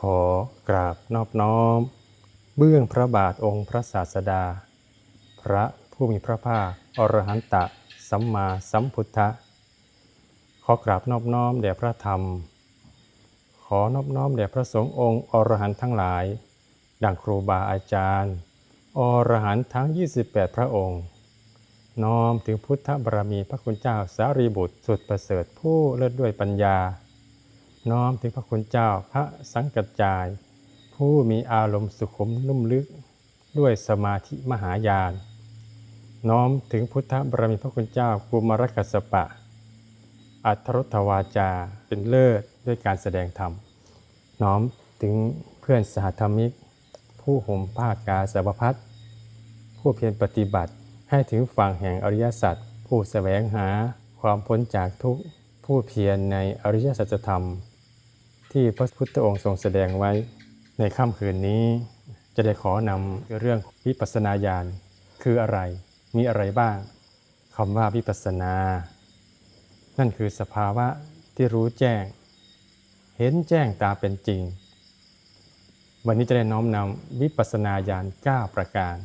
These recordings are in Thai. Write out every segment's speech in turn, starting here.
ขอกราบนอบน้อม เบื้องพระบาทองค์พระศาสดา พระผู้มีพระภาคอรหันตะสัมมาสัมพุทธะขอกราบนอบน้อมแด่พระธรรม ขอนอบน้อมแด่พระสงฆ์องค์อรหันต์ทั้งหลาย ดังครูบาอาจารย์ อรหันต์ทั้ง 28 พระองค์ น้อมถึงพุทธบารมีพระคุณเจ้าสารีบุตรสุดประเสริฐผู้เลิศด้วยปัญญา น้อมถึงพระคุณเจ้าพระสังกัจจาย ผู้มีอารมณ์สุขุมนุ่มลึกด้วยสมาธิมหายาน น้อมถึงพุทธบารมีพระคุณเจ้ากุมารกัสสปะ อัทธรถวาจาเป็นเลิศด้วยการแสดงธรรม น้อมถึงเพื่อนสหธรรมิก ผู้ห่มผ้ากาสาวพัดผู้เพียรปฏิบัติให้ถึงฝั่งแห่งอริยสัจผู้แสวงหาความพ้นจากทุกข์ผู้เพียรในอริยสัจธรรม ที่พระพุทธองค์ทรงแสดงไว้ในค่ำคืนนี้ จะได้ขอนำเรื่องวิปัสสนาญาณคืออะไรมีอะไรบ้างคำว่าวิปัสสนา นั่นคือสภาวะที่รู้แจ้ง เห็นแจ้งตามเป็นจริง วันนี้จะได้น้อมนำวิปัสสนาญาณ 9 ประการ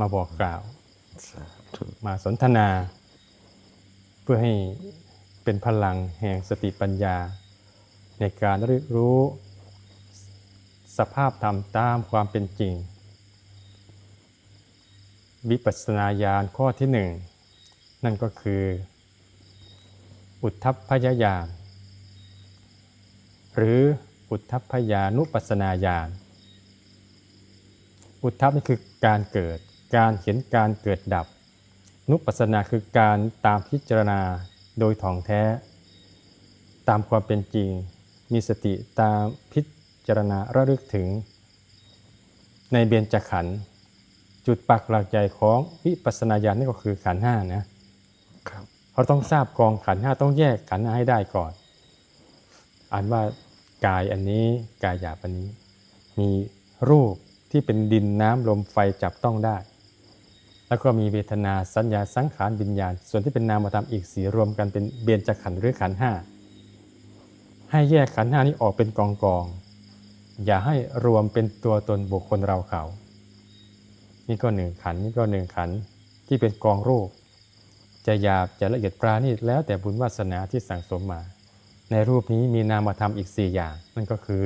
มาบอกกล่าว มาสนทนา เพื่อให้เป็นพลังแห่งสติปัญญา ในการรรู้สภาพธรรมตามความเป็นจริง วิปัสสนาญาณข้อที่หนึ่งนั่นก็คือ อุทธัพพยญาณหรืออุทธัพพยานุปัสสนาญาณอุทธัพนี่คือการเกิด การเห็นการเกิดดับ นุปัสสนาคือการตามพิจารณาโดยถ่องแท้ ตามความเป็นจริง มีสติตามพิจารณาระลึกถึง ในเบียญจขันธ์จุดปักหลักใจของวิปัสสนาญาณนี่ก็คือขันธ์ห้านะครับเราต้องทราบกองขันธ์ห้าต้องแยกขันธ์ห้าให้ได้ก่อน อ่านว่ากายอันนี้กายหยาบอันนี้ มีรูปที่เป็นดินน้ำลมไฟจับต้องได้ แล้วก็มีเวทนาสัญญาสังขารวิญญาณ ส่วนที่เป็นนามธรรมอีกสีรวมกันเป็นเบียนจขันธ์หรือขันธ์ห้า ให้แยกขันธ์ห้านี้ออกเป็นกองกองๆอย่าให้รวมเป็นตัวตนบุคคลเราเขา นี่ก็หนึ่งขันธ์นี่ก็หนึ่งขันธ์ที่เป็นกองรูป จะหยาบจะละเอียดปราณีตแล้วแต่บุญวาสนาที่สั่งสมมา ในรูปนี้มีนามธรรมอีก 4 อย่าง นั่นก็คือ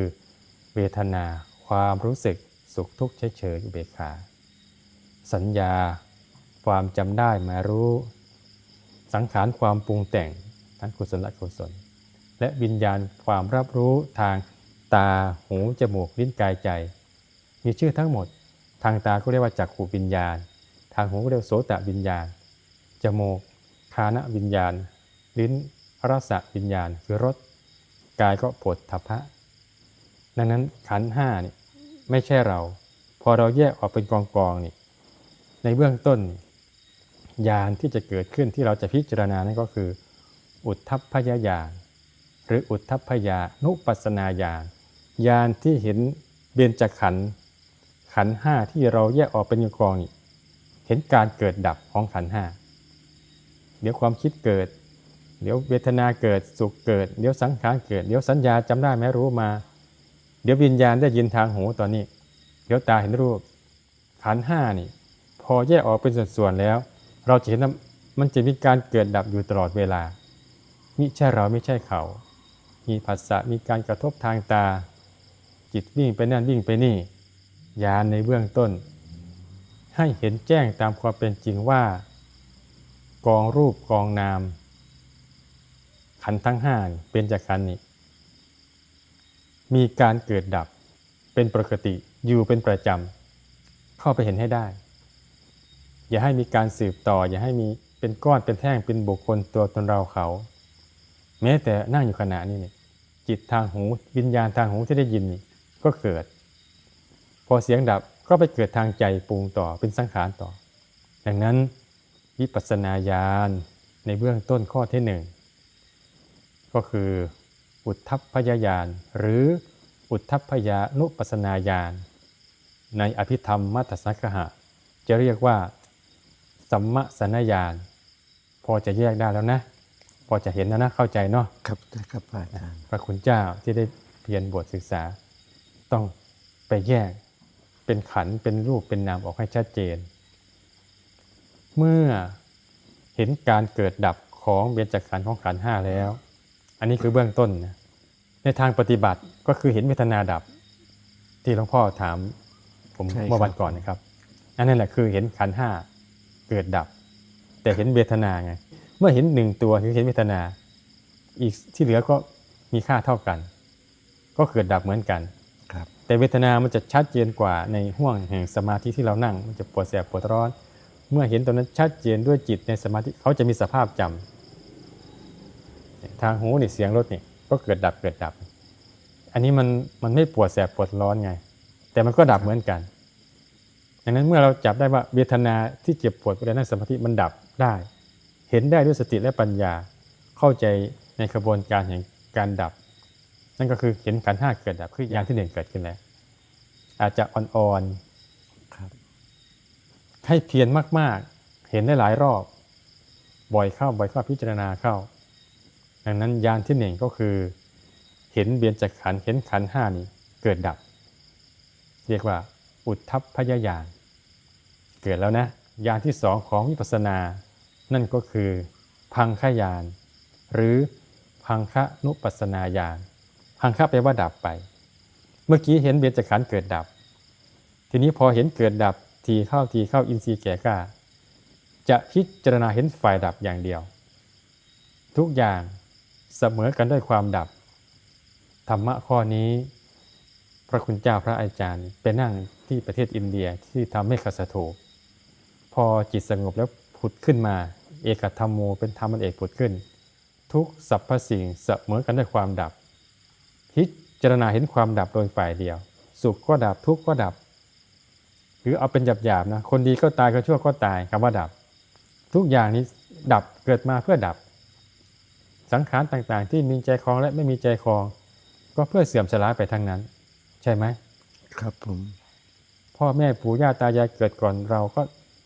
เวทนา ความรู้สึกสุขทุกข์เฉยๆอุเบกขา สัญญา ความจำได้มารู้ สังขารความปรุงแต่งทั้งกุศลและอกุศล และวิญญาณความรับรู้ทางตาหูจมูกลิ้นกายใจ มีชื่อทั้งหมด ทางตาก็เรียกว่าจักขูวิญญาณ ทางหูก็เรียกโสตวิญญาณจมูกคานวิญญาณ ลิ้นรสวิญญาณคือรสกายก็ปวดทัพะดังนั้นขันห้านี่ไม่ใช่เรา พอเราแยกออกเป็นกองกองๆนี่ในเบื้องต้นญาณที่จะเกิดขึ้นที่เราจะพิจารณานั่นก็คือ อุทธัพพยญาณ หรืออุทธัพยานุปัสนาญาณญาณที่เห็นเบียนจขันธ์ขันธ์ห้าที่เราแยกออกเป็นกองนี่เห็นการเกิดดับของขันธ์ห้าเดี๋ยวความคิดเกิด เดี๋ยวเวทนาเกิดสุขเกิด เดี๋ยวสังขารเกิด เดี๋ยวสัญญาจำได้ไหมรู้มา เดี๋ยววิญญาณได้ยินทางหูตอนนี้ เดี๋ยวตาเห็นรูป ขันห้านี่ พอแยกออกเป็นส่วนๆแล้ว เราจะเห็นว่ามันจะมีการเกิดดับอยู่ตลอดเวลามิใช่เราไม่ใช่เขา มีผัสสะมีการกระทบทางตา จิตวิ่งไปนั่นวิ่งไปนี่ยาในเบื้องต้น ให้เห็นแจ้งตามความเป็นจริงว่า กองรูปกองนาม ขันทั้งห้าเป็นจากขันนี้มีการเกิดดับเป็นปกติอยู่เป็นประจำเข้าไปเห็นให้ได้ อย่าให้มีการสืบต่อ อย่าให้มีเป็นก้อนเป็นแท่งเป็นบุคคลตัวตนเราเขา แม้แต่นั่งอยู่ขณะนี้เนี่ย จิตทางหูวิญญาณทางหูที่ได้ยินก็เกิด พอเสียงดับก็ไปเกิดทางใจปรุงต่อเป็นสังขารต่อ ดังนั้นวิปัสสนาญาณในเบื้องต้นข้อที่หนึ่งก็คืออุทธัพพยญาณหรืออุทธัพพยานุปัสสนาญาณในอภิธรรมมัตสังคหะ จะเรียกว่า สัมมสนญาณพอจะแยกได้แล้วนะ พอจะเห็นแล้วนะเข้าใจเนาะครับได้ครับพระอาจารย์พระคุณเจ้าที่ได้เรียนบทศึกษา ต้องไปแยกเป็นขันธ์เป็นรูปเป็นนามออกให้ชัดเจน เมื่อเห็นการเกิดดับของเบญจขันธ์ของขันธ์ห้าแล้ว อันนี้คือเบื้องต้นนะในทางปฏิบัติก็คือเห็นเวทนาดับ ที่หลวงพ่อถามผมใช่ครับเมื่อวันก่อนนะครับอันนั้นแหละคือเห็นขันธ์ห้าเกิดดับ แต่เห็นเวทนาไง เมื่อเห็นหนึ่งตัวคือเห็นเวทนา อีกที่เหลือก็มีค่าเท่ากัน ก็เกิดดับเหมือนกันครับแต่เวทนามันจะชัดเจนกว่าในห่วงแห่งสมาธิที่เรานั่ง มันจะปวดแสบปวดร้อน เมื่อเห็นตรงนั้นชัดเจนด้วยจิตในสมาธิเขาจะมีสภาพจำทางหูนี่เสียงรถนี่ก็เกิดดับเกิดดับ อันนี้มันมันไม่ปวดแสบปวดร้อนไง แต่มันก็ดับเหมือนกันดังนั้นเมื่อเราจับได้ว่าเวทนาที่เจ็บปวดเวลานั่งสมาธิมันดับได้ เห็นได้ด้วยสติและปัญญาเข้าใจในกระบวนการแห่งการดับ นั่นก็คือเห็นขันธ์ห้าเกิดดับคืออย่างที่หนึ่งเกิดขึ้นแล้ว อาจจะอ่อนครับๆให้เพียรมากๆ เห็นได้หลายรอบ บ่อยเข้าบ่อยเข้าพิจารณาเข้า ดังนั้นยานที่หนึ่งก็คือ เห็นเบียนจากขันธ์เห็นขันธ์ห้านี้เกิดดับ เรียกว่าอุทธัพพยายานเกิดแล้วนะยานที่สองของวิปัสสนา นั่นก็คือ พังขยาน หรือพังคะนุปัสนาญาณพังคะแปลว่าดับไป เมื่อกี้เห็นเบียนจขันธ์เกิดดับ ทีนี้พอเห็นเกิดดับทีเข้าทีเข้าอินทรีย์แก่กล้าจะพิจารณาเห็นฝ่ายดับอย่างเดียว ทุกอย่างเสมอกันด้วยความดับ ธรรมะข้อนี้ พระคุณเจ้าพระอาจารย์ไปนั่งที่ประเทศอินเดียที่ทำให้ขัสโถพอจิตสงบแล้วผุดขึ้นมา เอกธรรมโมเป็นธรรมอันเอกผุดขึ้น ทุกสรรพสิ่งเสมอกันด้วยความดับ พิจารณาเห็นความดับโดยฝ่ายเดียว สุขก็ดับทุกข์ก็ดับ หรือเอาเป็นหยาบๆนะคนดีก็ตายคนชั่วก็ตายคำว่าดับ ทุกอย่างนี้ดับเกิดมาเพื่อดับ สังขารต่างๆ ที่มีใจคลองและไม่มีใจคลอง ก็เพื่อเสื่อมสลายไปทั้งนั้น ใช่ไหมครับผมพ่อแม่ปู่ย่าตายายเกิดก่อนเราก็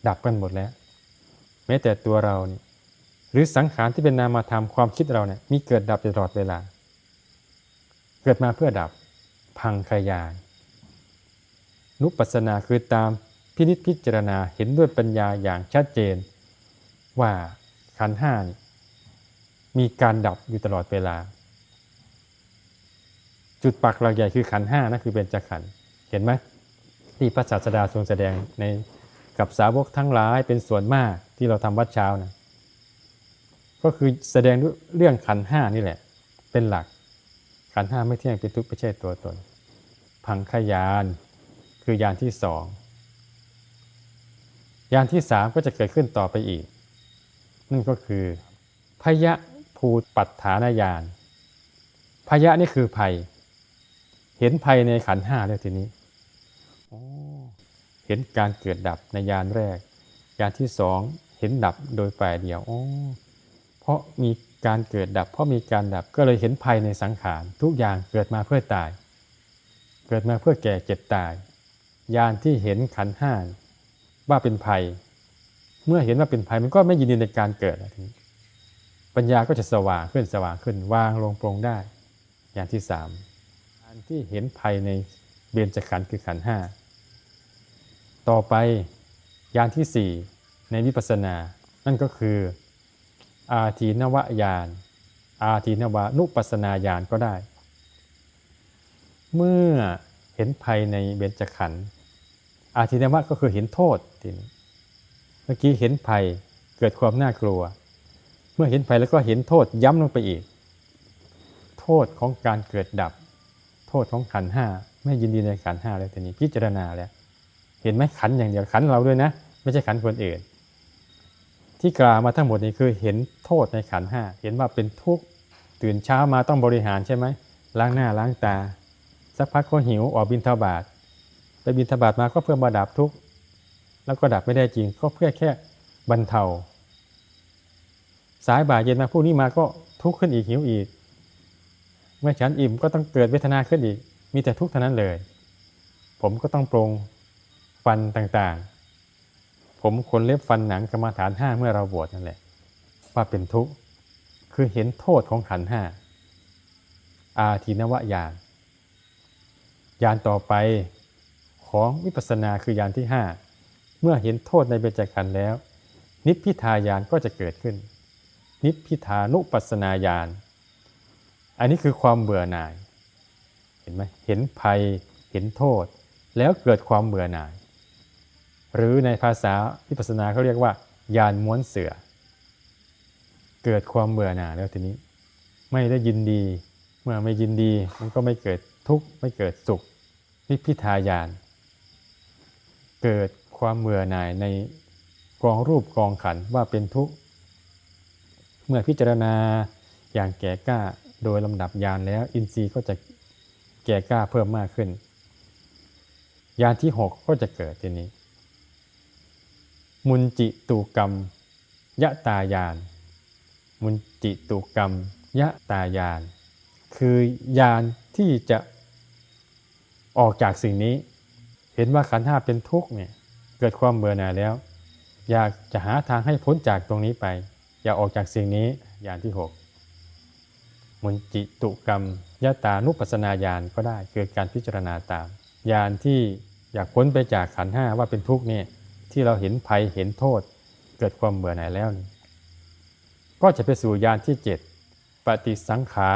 ดับกันหมดแล้ว แม้แต่ตัวเรานี่หรือสังขารที่เป็นนามธรรมความคิดเราเนี่ยมีเกิดดับตลอดเวลา เกิดมาเพื่อดับพังขยายนุปัสสนาคือตามพินิจพิจารณาเห็นด้วยปัญญาอย่างชัดเจน ว่าขันห้านี่มีการดับอยู่ตลอดเวลา จุดปักหลักใหญ่คือขันห้านะคือเป็นจักขันธ์เห็นไหมที่พระศาสดาทรงแสดงใน กับสาวกทั้งหลายเป็นส่วนมากที่เราทำวัดเช้านะก็คือแสดงเรื่องขันห้านี่แหละ เป็นหลัก ขันห้าไม่เที่ยงเป็นทุกข์ไม่ใช่ตัวตน พังขยานคือยานที่สองยานที่สามก็จะเกิดขึ้นต่อไปอีก นั่นก็คือ พยะภูปัฏฐานญาณพยะนี่คือภัย เห็นภัยในขันห้าแล้วทีนี้ เห็นการเกิดดับในยานแรก ยานที่สองเห็นดับโดยฝ่ายเดียวโอ้เพราะมีการเกิดดับ เพราะมีการดับก็เลยเห็นภัยในสังขารทุกอย่างเกิดมาเพื่อตาย เกิดมาเพื่อแก่เจ็บตาย ยานที่เห็นขันห้าว่าเป็นภัย เมื่อเห็นว่าเป็นภัยมันก็ไม่ยินดีในการเกิดทีนี้ปัญญาก็จะสว่างขึ้นสว่างขึ้นวางลงปรงได้ อย่างที่สามการที่เห็นภัยในเบญจขันธ์คือขันธ์ห้า ต่อไปยานที่สี่ในวิปัสสนา นั่นก็คือ อาทีนวญาณ อาทีนวานุปัสสนาญาณก็ได้ เมื่อเห็นภัยในเบญจขันธ์ อาทินวะก็คือเห็นโทษทีนี้ เมื่อกี้เห็นภัยเกิดความน่ากลัว เมื่อเห็นภัยแล้วก็เห็นโทษย้ำลงไปอีก โทษของการเกิดดับ โทษของขันห้าไม่ยินดีในขันห้าแล้วทีนี้พิจารณาแล้ว เห็นไหมขันอย่างเดียวขันเราด้วยนะ ไม่ใช่ขันคนอื่น ที่กล่าวมาทั้งหมดนี้คือเห็นโทษในขันห้าเห็นว่าเป็นทุกข์ตื่นเช้ามาต้องบริหารใช่ไหมล้างหน้าล้างตา สักพักก็หิวออกบินทบาทไปบินทบาทมาก็เพื่อมาดับทุกข์แล้วก็ดับไม่ได้จริง ก็เพื่อแค่บรรเทาสายบ่ายเย็นมาพวกนี้มาก็ทุกข์ขึ้นอีกหิวอีก เมื่อฉันอิ่มก็ต้องเกิดเวทนาขึ้นอีก มีแต่ทุกข์เท่านั้นเลย ผมก็ต้องปรง ฟันต่างๆ ผมขนเล็บฟันหนังกรรมาฐานห้าเมื่อเราบวชนั่นแหละ ว่าเป็นทุกข์คือเห็นโทษของขันห้าอาทีนวญาณยานต่อไปของวิปัสสนาคือยานที่ 5 เมื่อเห็นโทษในเบญจขันธ์แล้ว นิพพิทายานก็จะเกิดขึ้น นิพพิทานุปัสสนาญาณอันนี้คือความเบื่อหน่าย เห็นไหมเห็นภัยเห็นโทษ แล้วเกิดความเบื่อหน่าย หรือในภาษาวิปัสสนาเขาเรียกว่าญาณม้วนเสือ เกิดความเบื่อหน่ายแล้วทีนี้ ไม่ได้ยินดี เมื่อไม่ยินดีมันก็ไม่เกิดทุกข์ไม่เกิดสุขนิพิทายาน เกิดความเบื่อหน่ายในกองรูปกองขันว่าเป็นทุกข์ เมื่อพิจารณาอย่างแก่กล้าโดยลำดับยานแล้วอินทรีย์ก็จะแก่กล้าเพิ่มมากขึ้น ยานที่ 6 ก็จะเกิดทีนี้ มุนจิตูกรรม ยะตายาน มุนจิตูกรรม ยะตายาน คือยานที่จะออกจากสิ่งนี้ เห็นว่าขันธ์ห้าเป็นทุกข์เนี่ยเกิดความเบื่อหน่ายแล้ว อยากจะหาทางให้พ้นจากตรงนี้ไป อยากออกจากสิ่งนี้ยานที่ 6 มุนจิตุกรรมยะตานุปัสนาญาณก็ได้คือการพิจารณาตามญาณที่อยากพ้นไปจากขันห้าว่าเป็นทุกข์เนี่ย ที่เราเห็นภัยเห็นโทษ เกิดความเบื่อหน่ายแล้วก็จะไปสู่ญาณที่ 7 ปฏิสังขา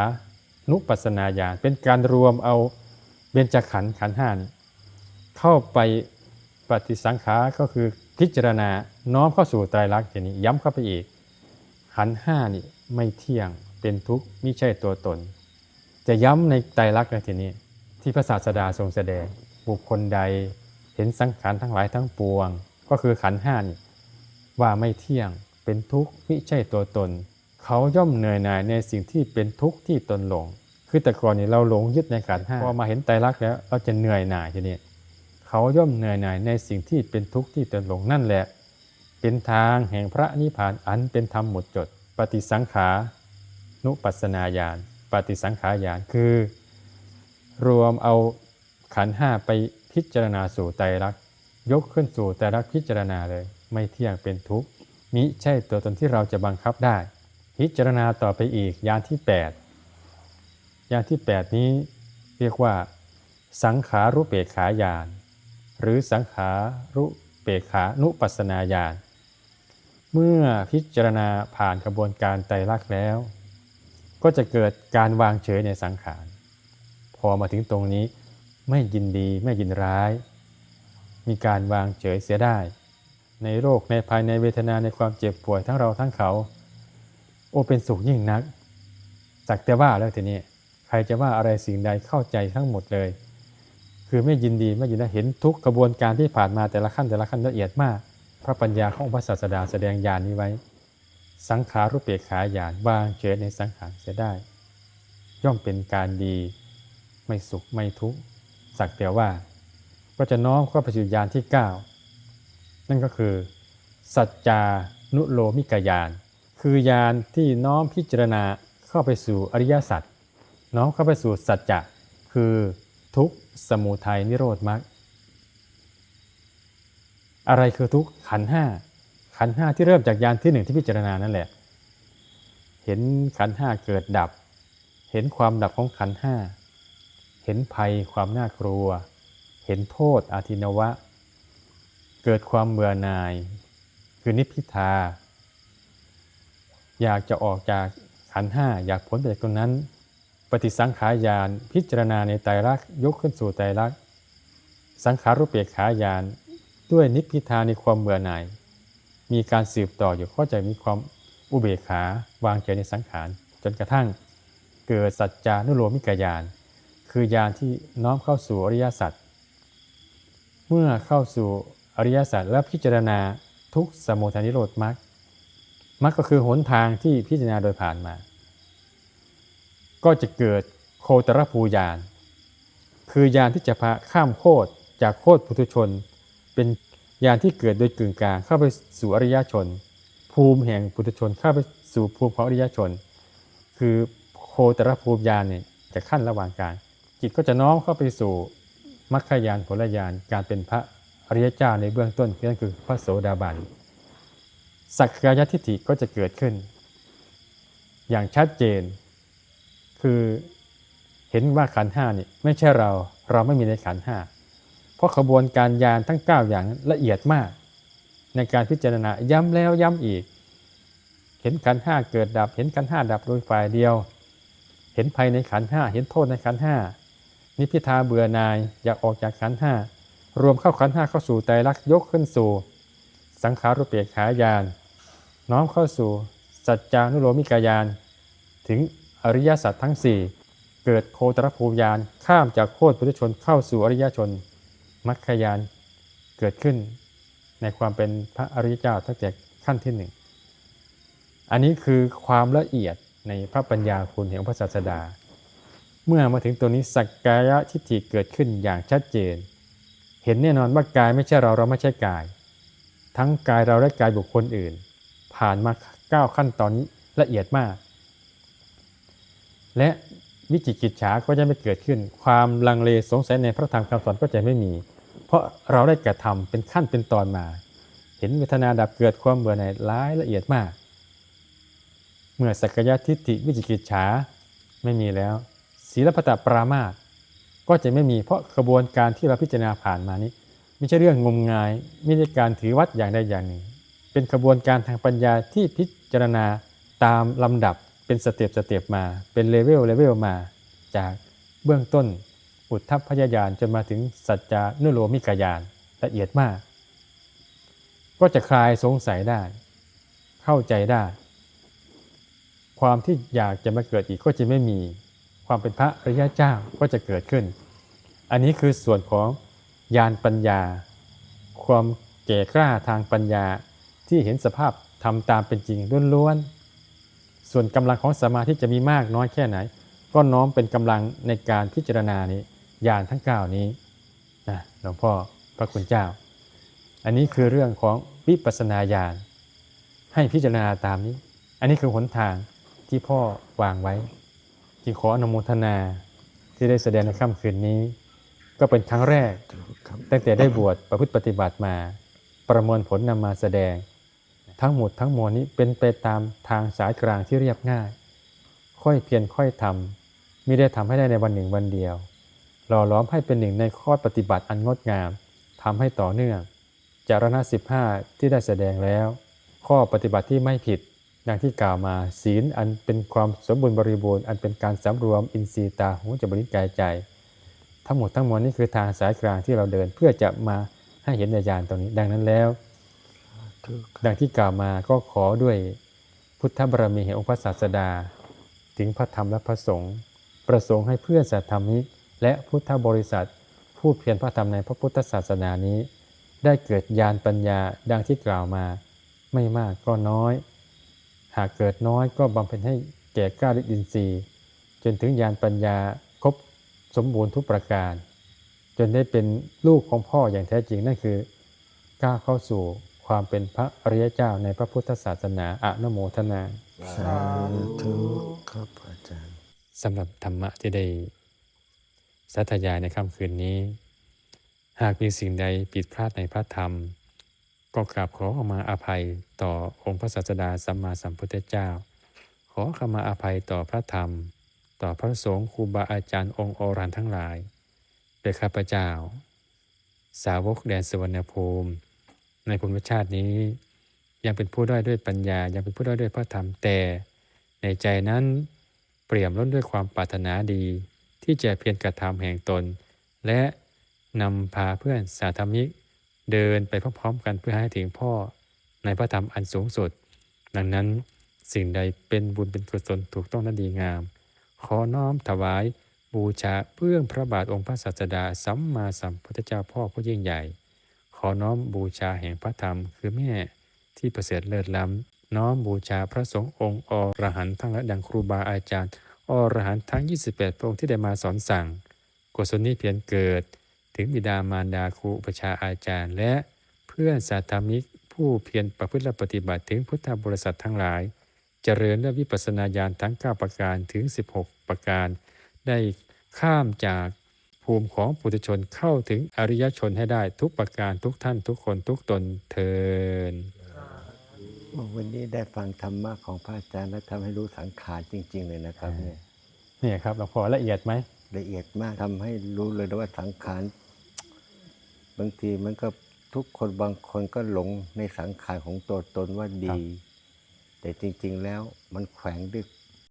นุปัสสนาญาณเป็นการรวมเอาเบญจขันธ์ขันธ์ห้านี่เข้าไปปฏิสังขาก็คือพิจารณาน้อมเข้าสู่ไตรลักษณ์อย่างนี้ย้ำเข้าไปอีก ขันธ์ห้านี่ไม่เที่ยงเป็นทุกข์ไม่ใช่ตัวตน จะย้ำในไตรลักษณ์ในทีนี้ ที่พระศาสดาทรงแสดงบุคคลใดเห็นสังขารทั้งหลายทั้งปวง ก็คือขันห้านี่ว่าไม่เที่ยงเป็นทุกข์ไม่ใช่ตัวตน เขาย่อมเหนื่อยหน่ายในสิ่งที่เป็นทุกข์ที่ตนหลง คือแต่ก่อนนี่เราหลงยึดในขันห้าพอมาเห็นไตรลักษณ์แล้วเราจะเหนื่อยหน่ายทีนี้เขาย่อมเหนื่อยหน่ายในสิ่งที่เป็นทุกข์ที่ตนหลงนั่นแหละ เป็นทางแห่งพระนิพพานอันเป็นธรรมหมดจด ปฏิสังขานุปัสสนาญาณปฏิสังขารญาณคือ รวมเอาขันห้าไปพิจารณาสู่ไตรลักษณ ยกขึ้นสู่ไตรลักษณ์พิจารณาเลย ไม่เที่ยงเป็นทุกข์มิใช่ตัวตนที่เราจะบังคับได้ พิจารณาต่อไปอีกยานที่ 8 ยานที่ 8 นี้เรียกว่า สังขารุเปกขายาน หรือสังขารุเปกขานุปัสสนาญาณเมื่อพิจารณาผ่านกระบวนการไตรลักษณ์แล้ว ก็จะเกิดการวางเฉยในสังขาร พอมาถึงตรงนี้ไม่ยินดีไม่ยินร้าย มีการวางเฉยเสียได้ ในโรคในภายในเวทนาในความเจ็บป่วยทั้งเราทั้งเขา โอเป็นสุขยิ่งนัก สักแต่ว่าแล้วทีนี้ใครจะว่าอะไรสิ่งใดเข้าใจทั้งหมดเลย คือไม่ยินดีไม่ยินร้ายเห็นทุกกระบวนการที่ผ่านมาแต่ละขั้นแต่ละขั้นละเอียดมาก พระปัญญาของพระศาสดาแสดงญาณนี้ไว้ สังขารุเปกขาญาณวางเฉยในสังขารเสียได้ ย่อมเป็นการดี ไม่สุขไม่ทุกข์สักแต่ว่า ก็จะน้อมเข้าไปสู่ญาณที่ 9 นั่นก็คือ สัจจานุโลมิกญาณคือญาณที่น้อมพิจารณาเข้าไปสู่อริยสัจน้อมเข้าไปสู่สัจจะคือทุกสมุทัยนิโรธมรรคอะไรคือทุกขันห้าขันห้าที่เริ่มจากยานที่หนึ่งที่พิจารณานั่นแหละ เห็นขันห้าเกิดดับ เห็นความดับของขันห้า เห็นภัยความน่ากลัว เห็นโทษอาทินวะ เกิดความเบื่อหน่าย คือนิพพิทา อยากจะออกจากขันห้าอยากพ้นไปจากตรงนั้น ปฏิสังขารยานพิจารณาในไตรลักษณ์ยกขึ้นสู่ไตรลักษณ์สังขารุปเปกขายานด้วยนิพพิทาในความเบื่อหน่าย มีการสืบต่ออยู่ก็จมีความอุเบกขาวางใจในสังขาร จนกระทั่งเกิดสัจจานุโลมิกญาณคือญาณที่น้อมเข้าสู่อริยสัจ มื่อเข้าสู่อริยสัจและพิจารณาทุกสมุทัยนิโรธมรรคมรรคก็คือหนทางที่พิจารณาโดยผ่านมา ก็จะเกิดโคตรภูญาณคือญาณที่จะพาข้ามโคตรจากโคตรปุถุชน เป็นญาณที่เกิดโดยกึ่งกลางเข้าไปสู่อริยชน ภูมิแห่งปุถุชนเข้าไปสู่ภูมิของอริยชน คือโคตรภูมิญาณเนี่ยจะขั้นระหว่างกลางจิตก็จะน้อมเข้าไปสู่ มรรคญาณผลญาณการเป็นพระอริยเจ้าในเบื้องต้นนั่นคือพระโสดาบันสักกายทิฏฐิก็จะเกิดขึ้น อย่างชัดเจน คือเห็นว่าขันห้านี่ไม่ใช่เราเราไม่มีในขันห้าเพราะขบวนการยานทั้ง 9 อย่างนั้นละเอียดมาก ในการพิจารณาย้ำแล้วย้ำอีก เห็นขันห้าเกิดดับ เห็นขันห้าดับโดยฝ่ายเดียว เห็นภัยในขันห้าเห็นโทษในขันห้า นิพิทาเบื่อนายอยากออกจากขันห้ารวมเข้าขันห้าเข้าสู่ไตรลักยกขึ้นสู่ สังขารุปเปกขายาน น้อมเข้าสู่สัจจานุโลมิกายาน ถึงอริยสัจทั้ง 4 เกิดโคตรภูยานข้ามจากโคตรปุถุชนเข้าสู่อริยชนมัคคยานเกิดขึ้น ในความเป็นพระอริยเจ้าตั้งแต่ขั้นที่หนึ่งอันนี้คือความละเอียดในพระปัญญาคุณแห่งพระศาสดา เมื่อมาถึงตัวนี้สักกายทิฏฐิเกิดขึ้นอย่างชัดเจน เห็นแน่นอนว่ากายไม่ใช่เราเราไม่ใช่กาย ทั้งกายเราและกายบุคคลอื่น ผ่านมาเก้าขั้นตอนนี้ละเอียดมาก และวิจิกิจฉาก็จะไม่เกิดขึ้น ความลังเลสงสัยในพระธรรมคำสอนก็จะไม่มี เพราะเราได้กระทำเป็นขั้นเป็นตอนมา เห็นเวทนาดับเกิดความเบื่อหน่ายร้ายละเอียดมาก เมื่อสักยะทิฏฐิวิจิกิจฉาไม่มีแล้ว ศีลปตปรามาสก็จะไม่มีเพราะกระบวนการที่เราพิจารณาผ่านมานี้ ไม่ใช่เรื่องงมงาย ไม่ใช่การถือวัดอย่างใดอย่างหนึ่ง เป็นกระบวนการทางปัญญาที่พิจารณาตามลำดับเป็นสเต็ปสเต็ปมา เป็นเลเวลเลเวลมา จากเบื้องต้นอุทธพพยายานจนมาถึงสัจจานุโลมิกายานละเอียดมาก ก็จะคลายสงสัยได้ เข้าใจได้ ความที่อยากจะมาเกิดอีกก็จะไม่มี ความเป็นพระอริยะเจ้าก็จะเกิดขึ้น อันนี้คือส่วนของญาณปัญญา ความแก่กล้าทางปัญญาที่เห็นสภาพทำตามเป็นจริงล้วนๆ ส่วนกำลังของสมาธิจะมีมากน้อยแค่ไหน ก็น้อมเป็นกำลังในการพิจารณานี้ญาณทั้ง 9 นี้นะหลวงพ่อพระคุณเจ้า อันนี้คือเรื่องของวิปัสสนาญาณให้พิจารณาตามนี้ อันนี้คือหนทางที่พ่อวางไว้ จึงขออนุโมทนาที่ได้แสดงในค่ำคืนนี้ ก็เป็นครั้งแรกครับตั้งแต่ได้บวชประพฤติปฏิบัติมา ประมวลผลนำมาแสดง ทั้งหมดทั้งมวลนี้เป็นไปตามทางสายกลางที่เรียบง่าย ค่อยเพียรค่อยทำมิได้ทำให้ได้ในวันหนึ่งวันเดียวหล่อล้อมให้เป็นหนึ่งในข้อปฏิบัติอันงดงามทำให้ต่อเนื่อง จารณะสิบห้าที่ได้แสดงแล้ว ข้อปฏิบัติที่ไม่ผิด ดังที่กล่าวมาศีลอันเป็นความสมบูรณ์บริบูรณ์อันเป็นการสำรวมอินทรีย์ตาหูจมูกลิ้นกายใจ ทั้งหมดทั้งมวลนี่คือทางสายกลางที่เราเดินเพื่อจะมาให้เห็นญาณตรงนี้ ดังนั้นแล้ว ดังที่กล่าวมาก็ขอด้วยพุทธบารมีแห่งองค์พระศาสดา ถึงพระธรรมและพระสงฆ์ประสงค์ให้เพื่อนสัตธรรมิกและพุทธบริษัท ผู้เพียรพระธรรมในพระพุทธศาสนานี้ ได้เกิดญาณปัญญาดังที่กล่าวมา ไม่มากก็น้อย หากเกิดน้อยก็บำเพ็ญให้แก่กล้าฤทธิ์อินทรีย์ จนถึงญาณปัญญาครบสมบูรณ์ทุกประการ จนได้เป็นลูกของพ่ออย่างแท้จริงนั่นคือก้าวเข้าสู่ความเป็นพระอริยเจ้าในพระพุทธศาสนาอะนโมทนาสาธุครับอาจารย์สำหรับธรรมะที่ได้สัทยายในค่ำคืนนี้ หากมีสิ่งใดผิดพลาดในพระธรรม ก็กราบขอขมาอภัยต่อองค์พระศาสดาสัมมาสัมพุทธเจ้า ขอขมาอภัยต่อพระธรรม ต่อพระสงฆ์ครูบาอาจารย์องค์อรันทั้งหลายโดยข้าพเจ้า สาวกแดนสวรรณภูมิ ในภูมิชาตินี้ ยังเป็นผู้ด้อยด้วยปัญญา ยังเป็นผู้ด้อยด้วยพระธรรมแต่ในใจนั้นเปี่ยมล้นด้วยความปรารถนาดี ที่จะเพียรกระทำแห่งตน และนำพาเพื่อนสาธมิก เดินไปพร้อมๆกันเพื่อให้ถึงพ่อในพระธรรมอันสูงสุด ดังนั้นสิ่งใดเป็นบุญเป็นกุศลถูกต้องและดีงาม ขอน้อมถวายบูชาเพื่องพระบาทองค์พระศาสดาสัมมาสัมพุทธเจ้าพ่อผู้ยิ่งใหญ่ ขอน้อมบูชาแห่งพระธรรมคือแม่ที่ประเสริฐเลิศล้ำ น้อมบูชาพระสงฆ์องค์อรหันต์ทั้งหลายดังครูบาอาจารย์อรหันต์ทั้ง 28 พระองค์ที่ได้มาสอนสั่งกุศลนี้เพียรเกิด ถึงบิดามารดาครูอุปชฌาย์อาจารย์ และเพื่อนสาธมิก ผู้เพียรประพฤติและปฏิบัติถึงพุทธบริษัททั้งหลาย เจริญและวิปัสสนาญาณทั้ง 9 ประการถึง 16 ประการ ได้ข้ามจากภูมิของปุถุชนเข้าถึงอริยชนให้ได้ทุกประการทุกท่านทุกคนทุกตนเทินวันนี้ได้ฟังธรรมะของพระอาจารย์และทำให้รู้สังขารจริง ๆ เลยนะครับเนี่ยเนี่ยครับหลวงพ่อละเอียดไหมละเอียดมากทำให้รู้เลยนะว่าสังขาร บางทีมันก็ทุกคนบางคนก็หลงในสังขารของตัวตนว่าดี แต่จริง ๆ แล้วมันแขวงด้วย